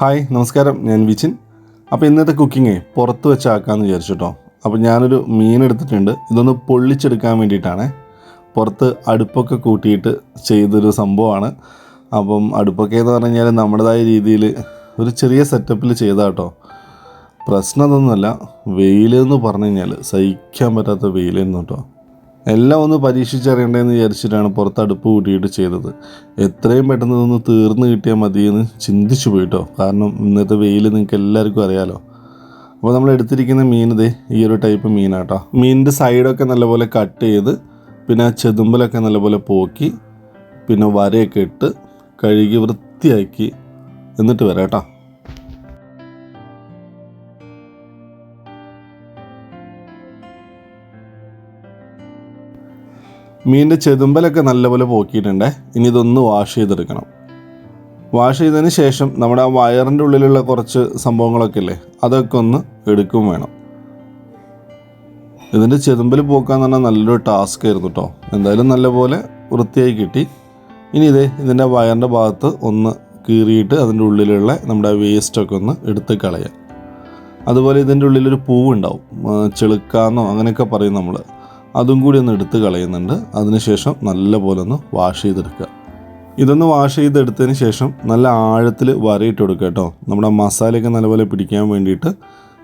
Hi നമസ്കാരം. ഞാൻ വിച്ചിൻ അപ്പോൾ ഇന്നത്തെ കുക്കിങ്ങേ പുറത്ത് വെച്ചാക്കാമെന്ന് വിചാരിച്ചിട്ടോ അപ്പോൾ ഞാനൊരു മീൻ എടുത്തിട്ടുണ്ട്. ഇതൊന്ന് പൊള്ളിച്ചെടുക്കാൻ വേണ്ടിയിട്ടാണ്. പുറത്ത് അടുപ്പൊക്കെ കൂട്ടിയിട്ട് ചെയ്തൊരു സംഭവമാണ്. അപ്പം അടുപ്പൊക്കെ എന്ന് പറഞ്ഞു കഴിഞ്ഞാൽ നമ്മുടേതായ രീതിയിൽ ഒരു ചെറിയ സെറ്റപ്പിൽ ചെയ്താട്ടോ പ്രശ്നം അതൊന്നുമല്ല. വെയിലെന്ന് പറഞ്ഞു കഴിഞ്ഞാൽ സഹിക്കാൻ പറ്റാത്ത വെയിലായിരുന്നു കേട്ടോ എല്ലാം ഒന്ന് പരീക്ഷിച്ചറിയണ്ടെന്ന് വിചാരിച്ചിട്ടാണ് പുറത്ത് അടുപ്പ് കൂട്ടിയിട്ട് ചെയ്തത്. എത്രയും പെട്ടെന്ന് ഒന്ന് തീർന്നു കിട്ടിയാൽ മതിയെന്ന് ചിന്തിച്ചു പോയിട്ടോ. കാരണം ഇന്നത്തെ വെയിൽ നിങ്ങൾക്ക് എല്ലാവർക്കും അറിയാലോ. അപ്പോൾ നമ്മൾ എടുത്തിരിക്കുന്ന മീൻ ഇതേ ഈ ഒരു ടൈപ്പ് മീനാട്ടോ. മീനിന്റെ സൈഡൊക്കെ നല്ലപോലെ കട്ട് ചെയ്ത് പിന്നെ ചെതുമ്പലൊക്കെ നല്ലപോലെ പോക്കി പിന്നെ വരയൊക്കെ ഇട്ട് കഴുകി വൃത്തിയാക്കി എന്നിട്ട് വരാം കേട്ടോ. മീനിന്റെ ചെതുമ്പലൊക്കെ നല്ലപോലെ പോക്കിയിട്ടുണ്ട്. ഇനി ഇതൊന്ന് വാഷ് ചെയ്തെടുക്കണം. വാഷ് ചെയ്തതിന് ശേഷം നമ്മുടെ ആ വയറിന്റെ ഉള്ളിലുള്ള കുറച്ച് സംഭവങ്ങളൊക്കെ ഇല്ലേ അതൊക്കെ ഒന്ന് എടുക്കും വേണം. ഇതിന്റെ ചെതുമ്പൽ പോക്കാന്ന് പറഞ്ഞാൽ നല്ലൊരു ടാസ്ക് ആയിരുന്നു കേട്ടോ എന്തായാലും നല്ലപോലെ വൃത്തിയായി കിട്ടി. ഇനി ഇതേ ഇതിന്റെ വയറിന്റെ ഭാഗത്ത് ഒന്ന് കീറിയിട്ട് അതിന്റെ ഉള്ളിലുള്ള നമ്മുടെ വേസ്റ്റൊക്കെ ഒന്ന് എടുത്ത് കളയാം. അതുപോലെ ഇതിന്റെ ഉള്ളിലൊരു പൂവുണ്ടാവും. ചെളുക്കാന്നോ അങ്ങനെയൊക്കെ പറയും നമ്മൾ അതും കൂടി ഒന്ന് എടുത്ത് കളയുന്നുണ്ട്. അതിനുശേഷം നല്ലപോലെ ഒന്ന് വാഷ് ചെയ്തെടുക്കുക. ഇതൊന്ന് വാഷ് ചെയ്തെടുത്തതിന് ശേഷം നല്ല ആഴത്തിൽ വരയിട്ട് കൊടുക്കുക കേട്ടോ. നമ്മുടെ മസാലയൊക്കെ നല്ലപോലെ പിടിക്കാൻ വേണ്ടിയിട്ട്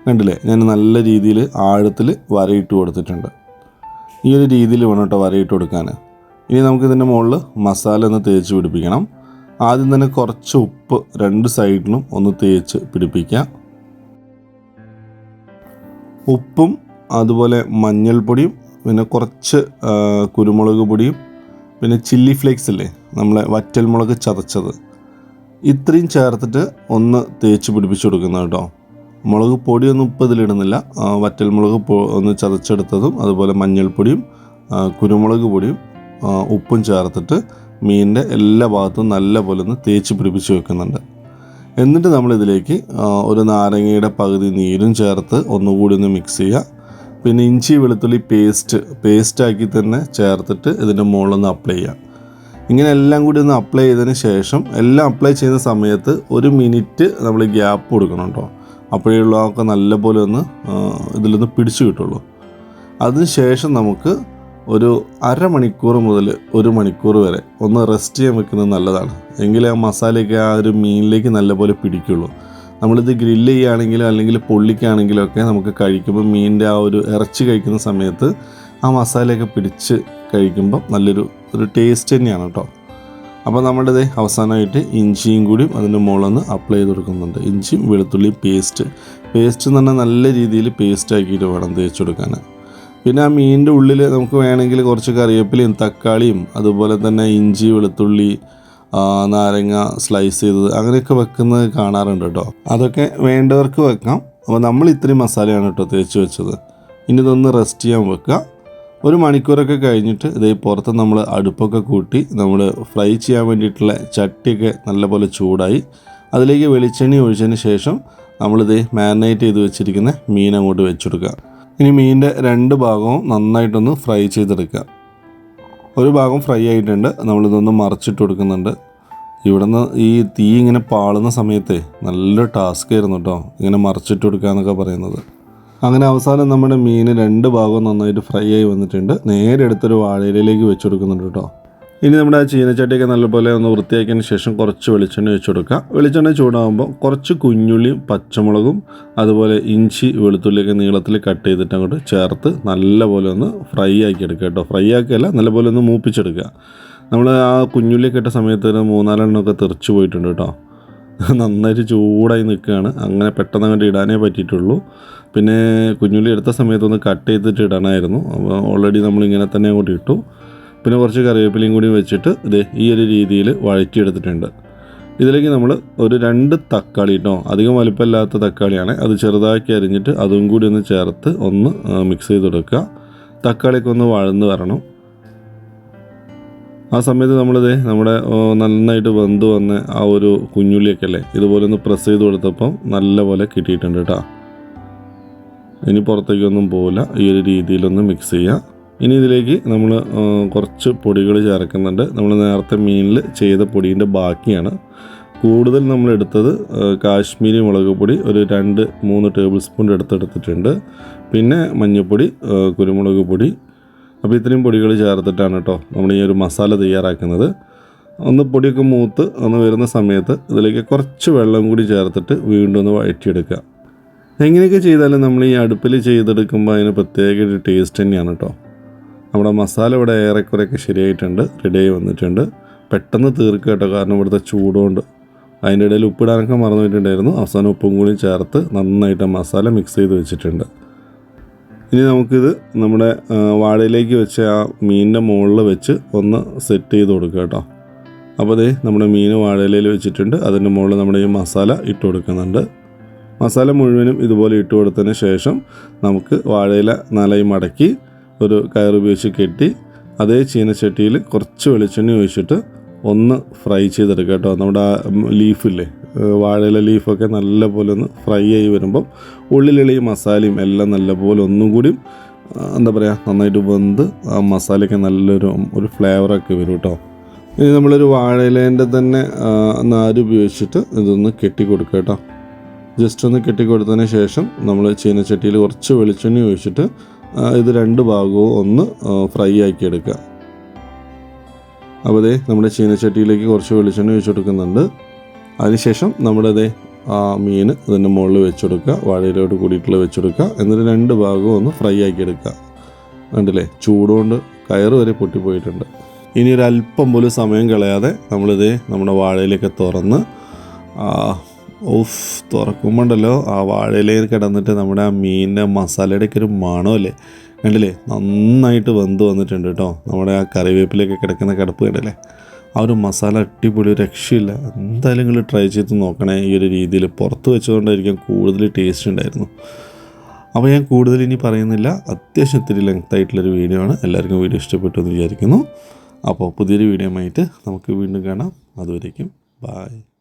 കണ്ടില്ലേ? ഞാൻ നല്ല രീതിയിൽ ആഴത്തിൽ വരയിട്ട് കൊടുത്തിട്ടുണ്ട്. ഈ ഒരു രീതിയിൽ വേണം കേട്ടോ വരയിട്ട് കൊടുക്കാൻ. ഇനി നമുക്കിതിന്റെ മുകളിൽ മസാല ഒന്ന് തേച്ച് പിടിപ്പിക്കണം. ആദ്യം തന്നെ കുറച്ച് ഉപ്പ് രണ്ട് സൈഡിലും ഒന്ന് തേച്ച് പിടിപ്പിക്കാം ഉപ്പും അതുപോലെ മഞ്ഞൾപ്പൊടിയും പിന്നെ കുറച്ച് കുരുമുളക് പൊടിയും പിന്നെ ചില്ലി ഫ്ലേക്സ് ഇല്ലേ നമ്മളെ വറ്റൽമുളക് ചതച്ചത്. ഇത്രയും ചേർത്തിട്ട് ഒന്ന് തേച്ച് പിടിപ്പിച്ച് കൊടുക്കുന്നത് കേട്ടോ. മുളക് പൊടിയൊന്നും ഇപ്പം ഇതിലിടുന്നില്ല വറ്റൽ പൊ- ഒന്ന് ചതച്ചെടുത്തതും അതുപോലെ മഞ്ഞൾപ്പൊടിയും കുരുമുളക് പൊടിയും ഉപ്പും ചേർത്തിട്ട് മീനിന്റെ എല്ലാ ഭാഗത്തും നല്ല പോലെ ഒന്ന് തേച്ച് പിടിപ്പിച്ച് വെക്കുന്നുണ്ട്. എന്നിട്ട് നമ്മളിതിലേക്ക് ഒരു നാരങ്ങയുടെ പകുതി നീരും ചേർത്ത് ഒന്നുകൂടി ഒന്ന് മിക്സ് ചെയ്യുക. പിന്നെ ഇഞ്ചി വെളുത്തുള്ളി പേസ്റ്റ് പേസ്റ്റാക്കി തന്നെ ചേർത്തിട്ട് ഇതിന്റെ മുകളിലൊന്ന് അപ്ലൈ ചെയ്യാം. ഇങ്ങനെ എല്ലാം കൂടി ഒന്ന് അപ്ലൈ ചെയ്തതിന് ശേഷം എല്ലാം അപ്ലൈ ചെയ്യുന്ന സമയത്ത് ഒരു മിനിറ്റ് നമ്മൾ ഗ്യാപ്പ് കൊടുക്കണം കേട്ടോ. അപ്പോഴേ ഉള്ളതൊക്കെ നല്ലപോലെ ഒന്ന് ഇതിലൊന്ന് പിടിച്ചു കിട്ടുള്ളൂ. അതിന് ശേഷം നമുക്ക് ഒരു അരമണിക്കൂർ മുതൽ ഒരു മണിക്കൂർ വരെ ഒന്ന് റെസ്റ്റ് ചെയ്യാൻ വെക്കുന്നത് നല്ലതാണ്. എങ്കിലേ ആ മസാലയൊക്കെ ആ ഒരു മീനിലേക്ക് നല്ലപോലെ പിടിക്കുള്ളൂ. നമ്മളിത് ഗ്രില്ല് ചെയ്യുകയാണെങ്കിലും അല്ലെങ്കിൽ പൊള്ളിക്കുകയാണെങ്കിലും ഒക്കെ നമുക്ക് കഴിക്കുമ്പോൾ മീനിന്റെ ആ ഒരു ഇറച്ചി കഴിക്കുന്ന സമയത്ത് ആ മസാലയൊക്കെ പിടിച്ച് കഴിക്കുമ്പോൾ നല്ലൊരു ഒരു ടേസ്റ്റ് തന്നെയാണ് കേട്ടോ അപ്പോൾ നമ്മളിത് അവസാനമായിട്ട് ഇഞ്ചിയും കൂടിയും അതിന്റെ മുകളിൽ അപ്ലൈ ചെയ്ത് കൊടുക്കുന്നുണ്ട്. ഇഞ്ചിയും വെളുത്തുള്ളിയും പേസ്റ്റ് പേസ്റ്റ് എന്ന് പറഞ്ഞാൽ നല്ല രീതിയിൽ പേസ്റ്റ് ആക്കിയിട്ട് വേണം തേച്ച് കൊടുക്കാൻ പിന്നെ ആ മീനിന്റെ ഉള്ളിൽ നമുക്ക് വേണമെങ്കിൽ കുറച്ച് കറിവേപ്പിലയും തക്കാളിയും അതുപോലെ തന്നെ ഇഞ്ചി വെളുത്തുള്ളി നാരങ്ങ സ്ലൈസ് ചെയ്തത് അങ്ങനെയൊക്കെ വെക്കുന്നത് കാണാറുണ്ട് കേട്ടോ. അതൊക്കെ വേണ്ടവർക്ക് വെക്കാം. അപ്പോൾ നമ്മൾ ഇത്രയും മസാലയാണ് കേട്ടോ തേച്ച് വെച്ചത്. ഇനി ഇതൊന്ന് റെസ്റ്റ് ചെയ്യാൻ വെക്കുക. ഒരു മണിക്കൂറൊക്കെ കഴിഞ്ഞിട്ട് ഇതേ പുറത്ത് നമ്മൾ അടുപ്പൊക്കെ കൂട്ടി നമ്മൾ ഫ്രൈ ചെയ്യാൻ വേണ്ടിയിട്ടുള്ള ചട്ടിയൊക്കെ നല്ലപോലെ ചൂടായി. അതിലേക്ക് വെളിച്ചെണ്ണ ഒഴിച്ചതിന് ശേഷം നമ്മളിത് മാരിനേറ്റ് ചെയ്ത് വെച്ചിരിക്കുന്ന മീൻ അങ്ങോട്ട് വെച്ചെടുക്കുക ഇനി മീനിന്റെ രണ്ട് ഭാഗവും നന്നായിട്ടൊന്ന് ഫ്രൈ ചെയ്തെടുക്കുക. ഒരു ഭാഗം ഫ്രൈ ആയിട്ടുണ്ട്. നമ്മളിതൊന്ന് മറിച്ചിട്ട് കൊടുക്കുന്നുണ്ട്. ഇവിടുന്ന് ഈ തീ ഇങ്ങനെ പാളുന്ന സമയത്തെ നല്ല ടാസ്ക് ആയിരുന്നു കേട്ടോ ഇങ്ങനെ മറിച്ചിട്ട് കൊടുക്കുക എന്നൊക്കെ പറയുന്നത്. അങ്ങനെ അവസാനം നമ്മുടെ മീൻ രണ്ട് ഭാഗവും നന്നായിട്ട് ഫ്രൈ ആയി വന്നിട്ടുണ്ട്. നേരെ എടുത്തൊരു വാഴയിലേക്ക് വെച്ച് കൊടുക്കുന്നുണ്ട് കേട്ടോ ഇനി നമ്മുടെ ചീനച്ചട്ടിയൊക്കെ നല്ലപോലെ ഒന്ന് വൃത്തിയാക്കിയതിന് ശേഷം കുറച്ച് വെളിച്ചെണ്ണ വെച്ച് കൊടുക്കുക വെളിച്ചെണ്ണ ചൂടാകുമ്പോൾ കുറച്ച് കുഞ്ഞുള്ളിയും പച്ചമുളകും അതുപോലെ ഇഞ്ചി വെളുത്തുള്ളിയൊക്കെ നീളത്തിൽ കട്ട് ചെയ്തിട്ട് അങ്ങോട്ട് ചേർത്ത് നല്ലപോലെ ഒന്ന് ഫ്രൈ ആക്കി എടുക്കുക കേട്ടോ. ഫ്രൈ ആക്കിയല്ല നല്ലപോലെ ഒന്ന് മൂപ്പിച്ചെടുക്കുക. നമ്മൾ ആ കുഞ്ഞുള്ളിയൊക്കെ ഇട്ട സമയത്ത് ഒരു മൂന്നാലെണ്ണമൊക്കെ തെറിച്ച് പോയിട്ടുണ്ട് കേട്ടോ. നന്നായിട്ട് ചൂടായി നിൽക്കുകയാണ്. അങ്ങനെ പെട്ടെന്ന് അങ്ങോട്ട് ഇടാനേ പറ്റിയിട്ടുള്ളൂ. പിന്നെ കുഞ്ഞുള്ളി എടുത്ത സമയത്തൊന്ന് കട്ട് ചെയ്തിട്ട് ഇടണമായിരുന്നു അപ്പോൾ ഓൾറെഡി നമ്മൾ ഇങ്ങനെ തന്നെ അങ്ങോട്ട് ഇട്ടു. പിന്നെ കുറച്ച് കറിവേപ്പിലയും കൂടി വെച്ചിട്ട് ഇത് ഈ ഒരു രീതിയിൽ വഴറ്റിയെടുത്തിട്ടുണ്ട്. ഇതിലേക്ക് നമ്മൾ ഒരു രണ്ട് തക്കാളി കേട്ടോ അധികം വലിപ്പമില്ലാത്ത തക്കാളിയാണ്. അത് ചെറുതാക്കി അരിഞ്ഞിട്ട് അതും കൂടി ഒന്ന് ചേർത്ത് ഒന്ന് മിക്സ് ചെയ്ത് കൊടുക്കുക തക്കാളിയൊക്കെ ഒന്ന് വഴന്ന് വരണം. ആ സമയത്ത് നമ്മളിത് നമ്മുടെ നന്നായിട്ട് വെന്ത് വന്ന് ആ ഒരു കുഞ്ഞുള്ളിയൊക്കെ അല്ലേ ഇതുപോലെ ഒന്ന് പ്രസ് ചെയ്ത് കൊടുത്തപ്പം നല്ലപോലെ കിട്ടിയിട്ടുണ്ട് കേട്ടോ ഇനി പുറത്തേക്കൊന്നും പോകില്ല ഈ ഒരു രീതിയിലൊന്ന് മിക്സ് ചെയ്യുക. ഇനി ഇതിലേക്ക് നമ്മൾ കുറച്ച് പൊടികൾ ചേർക്കുന്നുണ്ട്. നമ്മൾ നേരത്തെ മീനിൽ ചെയ്ത പൊടിന്റെ ബാക്കിയാണ്. കൂടുതൽ നമ്മൾ എടുത്തത് കാശ്മീരി മുളക് പൊടി ഒരു രണ്ട് മൂന്ന് ടേബിൾ സ്പൂൺ എടുത്തെടുത്തിട്ടുണ്ട്. പിന്നെ മഞ്ഞൾപ്പൊടി കുരുമുളക് പൊടി. അപ്പോൾ ഇത്രയും പൊടികൾ ചേർത്തിട്ടാണ് കേട്ടോ നമ്മൾ ഈ ഒരു മസാല തയ്യാറാക്കുന്നത്. ഒന്ന് പൊടിയൊക്കെ മൂത്ത് ഒന്ന് വരുന്ന സമയത്ത് ഇതിലേക്ക് കുറച്ച് വെള്ളം കൂടി ചേർത്തിട്ട് വീണ്ടും ഒന്ന് വഴറ്റിയെടുക്കുക. എങ്ങനെയൊക്കെ ചെയ്താലും നമ്മൾ ഈ അടുപ്പിൽ ചെയ്തെടുക്കുമ്പോൾ അതിന് പ്രത്യേക ഒരു ടേസ്റ്റ് തന്നെയാണ് കേട്ടോ. നമ്മുടെ മസാല ഇവിടെ ഏറെക്കുറെയൊക്കെ ശരിയായിട്ടുണ്ട് റെഡിയായി വന്നിട്ടുണ്ട്. പെട്ടെന്ന് തീർക്കുക കേട്ടോ കാരണം ഇവിടുത്തെ ചൂടുകൊണ്ട് അതിന്റെ ഇടയിൽ ഉപ്പിടാനൊക്കെ മറന്നു പോയിട്ടുണ്ടായിരുന്നു. അവസാനം ഉപ്പും കൂടി ചേർത്ത് നന്നായിട്ട് മസാല മിക്സ് ചെയ്ത് വെച്ചിട്ടുണ്ട്. ഇനി നമുക്കിത് നമ്മുടെ വാഴയിലേക്ക് വെച്ച് ആ മീനിന്റെ മുകളിൽ വെച്ച് ഒന്ന് സെറ്റ് ചെയ്ത് കൊടുക്കുക കേട്ടോ. അപ്പോൾ അതേ നമ്മുടെ മീൻ വാഴയിലയിൽ വെച്ചിട്ടുണ്ട്. അതിന്റെ മുകളിൽ നമ്മുടെ ഈ മസാല ഇട്ട് കൊടുക്കുന്നുണ്ട്. മസാല മുഴുവനും ഇതുപോലെ ഇട്ട് കൊടുത്തതിന് ശേഷം നമുക്ക് വാഴയില നാലായി മടക്കി ഒരു കയറുപയോഗിച്ച് കെട്ടി അതേ ചീനച്ചട്ടിയിൽ കുറച്ച് വെളിച്ചെണ്ണ ഒഴിച്ചിട്ട് ഒന്ന് ഫ്രൈ ചെയ്തെടുക്കുക കേട്ടോ. നമ്മുടെ ആ ലീഫില്ലേ വാഴയില ലീഫൊക്കെ നല്ലപോലെ ഒന്ന് ഫ്രൈ ആയി വരുമ്പം ഉള്ളിലുള്ള ഈ മസാലയും എല്ലാം നല്ലപോലെ ഒന്നും കൂടി എന്താ പറയുക നന്നായിട്ട് വെന്ത് ആ മസാലയ്ക്ക് നല്ലൊരു ഒരു ഫ്ലേവറൊക്കെ വരും കേട്ടോ. ഇനി നമ്മളൊരു വാഴയിലേന്റെ തന്നെ നാര് ഉപയോഗിച്ചിട്ട് ഇതൊന്ന് കെട്ടി കൊടുക്കുക കേട്ടോ. ജസ്റ്റ് ഒന്ന് കെട്ടി കൊടുത്തതിന് ശേഷം നമ്മൾ ചീനച്ചട്ടിയിൽ കുറച്ച് വെളിച്ചെണ്ണ ഒഴിച്ചിട്ട് ഇത് രണ്ട് ഭാഗവും ഒന്ന് ഫ്രൈ ആക്കി എടുക്കുക അപ്പോൾ നമ്മുടെ ചീനച്ചട്ടിയിലേക്ക് കുറച്ച് വെളിച്ചെണ്ണ ഒഴിച്ച് കൊടുക്കുന്നുണ്ട് അതിനുശേഷം നമ്മുടെ ദേ ആ മീൻ ഇതിന്റെ മുകളിൽ വെച്ചെടുക്കുക വാഴയിലോട്ട് കൂടിയിട്ടുള്ള വെച്ചെടുക്കുക എന്നിട്ട് രണ്ട് ഭാഗവും ഒന്ന് ഫ്രൈ ആക്കി എടുക്കുക കണ്ടില്ലേ? ചൂടുകൊണ്ട് കയറ് വരെ പൊട്ടിപ്പോയിട്ടുണ്ട്. ഇനി ഒരു അല്പം പോലും സമയം കളയാതെ നമ്മളിത് നമ്മുടെ വാഴയിലേക്ക് തുറന്ന് ഉഫ് തുറക്കുമ്പോണ്ടല്ലോ ആ വാഴയിലേക്ക് കിടന്നിട്ട് നമ്മുടെ ആ മീനിന്റെ മസാലയുടെ ഒക്കെ ഒരു മണമല്ലേ? കണ്ടില്ലേ? നന്നായിട്ട് വെന്ത് വന്നിട്ടുണ്ട് കേട്ടോ. നമ്മുടെ ആ കറിവേപ്പിലൊക്കെ കിടക്കുന്ന കിടപ്പ് കണ്ടല്ലേ? ആ ഒരു മസാല അടിപൊളി രക്ഷയില്ല. എന്തായാലും നിങ്ങൾ ട്രൈ ചെയ്ത് നോക്കണേ. ഈ ഒരു രീതിയിൽ പുറത്ത് വെച്ചുകൊണ്ടായിരിക്കും കൂടുതൽ ടേസ്റ്റ് ഉണ്ടായിരുന്നു. അപ്പോൾ ഞാൻ കൂടുതൽ ഇനി പറയുന്നില്ല. അത്യാവശ്യം ഇത്തിരി ലെങ്ത് ആയിട്ടുള്ളൊരു വീഡിയോ ആണ്. എല്ലാവർക്കും വീഡിയോ ഇഷ്ടപ്പെട്ടു എന്ന് വിചാരിക്കുന്നു. അപ്പോൾ പുതിയൊരു വീഡിയോ ആയിട്ട് നമുക്ക് വീണ്ടും കാണാം. അതുവരേക്കും ബായ്